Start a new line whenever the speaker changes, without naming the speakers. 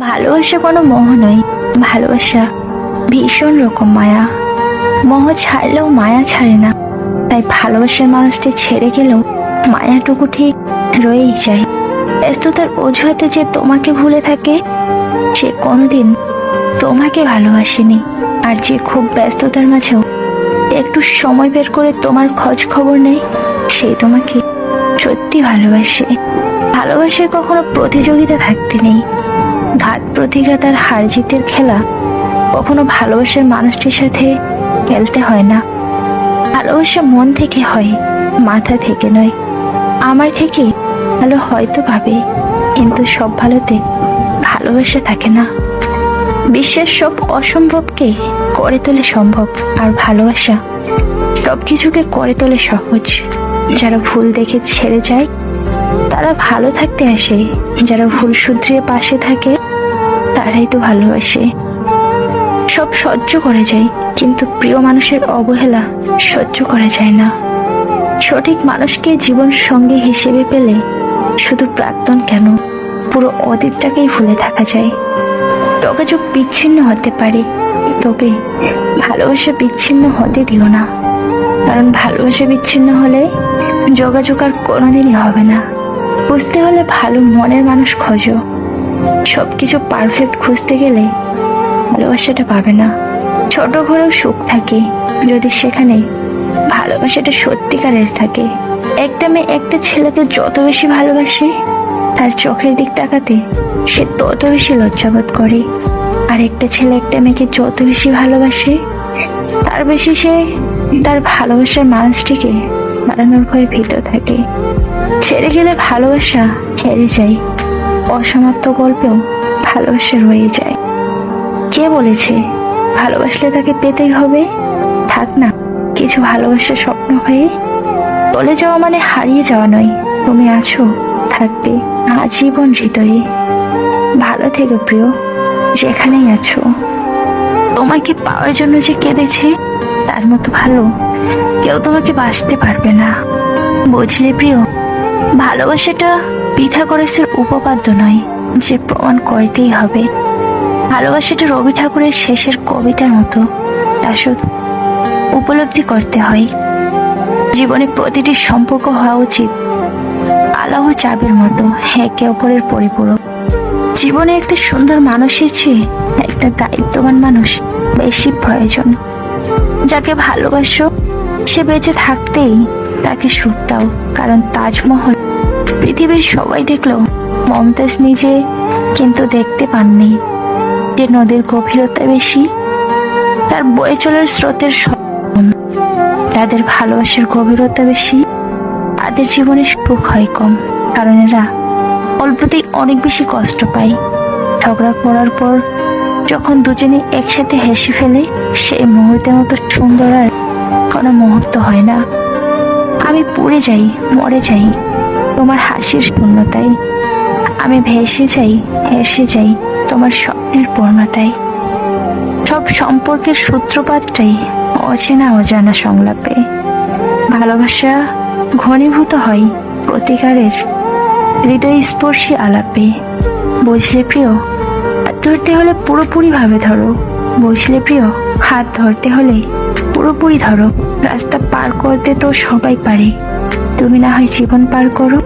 ভালোবাসা কোনো মোহ নয়। ভালোবাসা ভীষণ রকম মায়া। মোহ ছাড়লেও মায়া ছাড়ে না। তাই ভালোবাসার মানুষটি ছেড়ে গেলেও মায়াটুকু ঠিক রয়েই যায়। ব্যস্ততার অজুহাতে যে তোমাকে ভুলে থাকে, সে কোনোদিন তোমাকে ভালোবাসেনি। আর যে খুব ব্যস্ততার মাঝেও একটু সময় বের করে তোমার খোঁজ খবর নেই সে তোমাকে সত্যি ভালোবাসে। ভালোবাসায় কখনো প্রতিযোগিতা থাকতে নেই। প্রতিঘাত আর হার জিতের খেলা কখনো ভালোবাসার মানুষটির সাথে খেলতে হয় না। ভালোবাসা মন থেকে হয়, মাথা থেকে নয়। আমার থেকে ভালো হয়তো ভাবে, কিন্তু সব ভালোতে ভালোবাসা থাকে না। বিশ্বের সব অসম্ভবকে করে তোলে সম্ভব, আর ভালোবাসা সব কিছুকে করে তোলে সহজ। যারা ভুল দেখে ছেড়ে যায়, তারা ভালো থাকতে আসে। যারা ভুল শুধরিয়ে পাশে থাকে তারাই তো ভালোবাসে। সব সহ্য করে যায়, কিন্তু প্রিয় মানুষের অবহেলা সহ্য করা যায় না। সঠিক মানুষকে জীবন সঙ্গী হিসেবে পেলে শুধু প্রাক্তন কেন, পুরো অতীতটাকেই ভুলে থাকা যায়। যোগাযোগ বিচ্ছিন্ন হতে পারে তবে ভালোবাসা বিচ্ছিন্ন হতে দিও না। কারণ ভালোবাসা বিচ্ছিন্ন হলে যোগাযোগ আর কোনোদিনই হবে না। বুঝতে হলে ভালো মনের মানুষ খোঁজো। সবকিছু পারফেক্ট খুঁজতে গেলে ভালোবাসাটা পাবে না। ছোট ঘরেও সুখ থাকে, যদি সেখানে ভালোবাসাটা সত্যিকারের থাকে। একটা মেয়ে একটা ছেলেকে যত বেশি ভালোবাসে, তার চোখের দিক তাকাতে সে তত বেশি লজ্জাবোধ করে। আর একটা ছেলে একটা মেয়েকে যত বেশি ভালোবাসে, তার বেশি সে তার ভালোবাসার মানুষটিকে মারানোর ভয়ে ভীত থাকে। ছেড়ে গেলে ভালোবাসা হেরে যায়। অসমাপ্ত গল্পেও ভালোবাসা রয়ে যায়। কে বলেছে, ভালোবাসলে তাকে পেতেই হবে? থাক না, কিছু ভালোবাসার স্বপ্ন হয়ে চলে যাওয়া মানে হারিয়ে যাওয়া নয়। তুমি আছো, থাকবে, আজীবন হৃদয়ে। ভালো থেকো প্রিয়, যেখানেই আছো। তোমাকে পাওয়ার জন্য যে কেঁদেছে, তার মতো ভালো কেউ তোমাকে বাঁচতে পারবে না। বুঝলে প্রিয়, ভালোবাসাটা পিথাগোরাসের উপপাদ্য নয়, যে প্রমাণ করতেই হবে। ভালোবাসাটা রবি ঠাকুরের শেষের কবিতার মতো, তা শুধু উপলব্ধি করতে হয়। জীবনে প্রতিটি সম্পর্ক হওয়া উচিত। আলাহ চাবের মতো, একে অপরের পরিপূরক। জীবনে একটা সুন্দর মানুষের চেয়ে একটা দায়িত্ববান মানুষ, বেশি প্রয়োজন। যাকে ভালোবাসো, সে বেঁচে থাকতেই তাকে সুখ দাও, কারণ তাজমহল পৃথিবীর সবাই দেখল মমতাজ নিজে কিন্তু দেখতে পাননি। যে নদীর গভীরতা বেশি, তার বয়ে চলার স্রোতের। যাদের ভালোবাসার গভীরতা বেশি, তাদের জীবনে সুখ হয় কম। কারণ এরা অল্পতেই অনেক বেশি কষ্ট পায়। ঝগড়া করার পর যখন দুজনে একসাথে হেসে ফেলে, সেই মুহূর্তের মতো সুন্দর আর কোনো মুহূর্ত হয় না। আমি পড়ে যাই, মরে যাই। তোমার হাসির শূন্যতায় আমি ভেসে যাই, হেসে যাই তোমার স্বপ্নের পূর্ণতায়। সব সম্পর্কের সূত্রপাতটাই অচেনা অজানা সংলাপে। ভালোবাসা ঘনীভূত হয় প্রতিকারের হৃদয় স্পর্শী আলাপে। বুঝলে প্রিয়, হাত ধরতে হলে পুরোপুরি ভাবে ধরো। বুঝলে প্রিয়, হাত ধরতে হলে পুরোপুরি ধরো। রাস্তা পার করতে তো সবাই পারে। তুমি না হয় জীবন পার করো।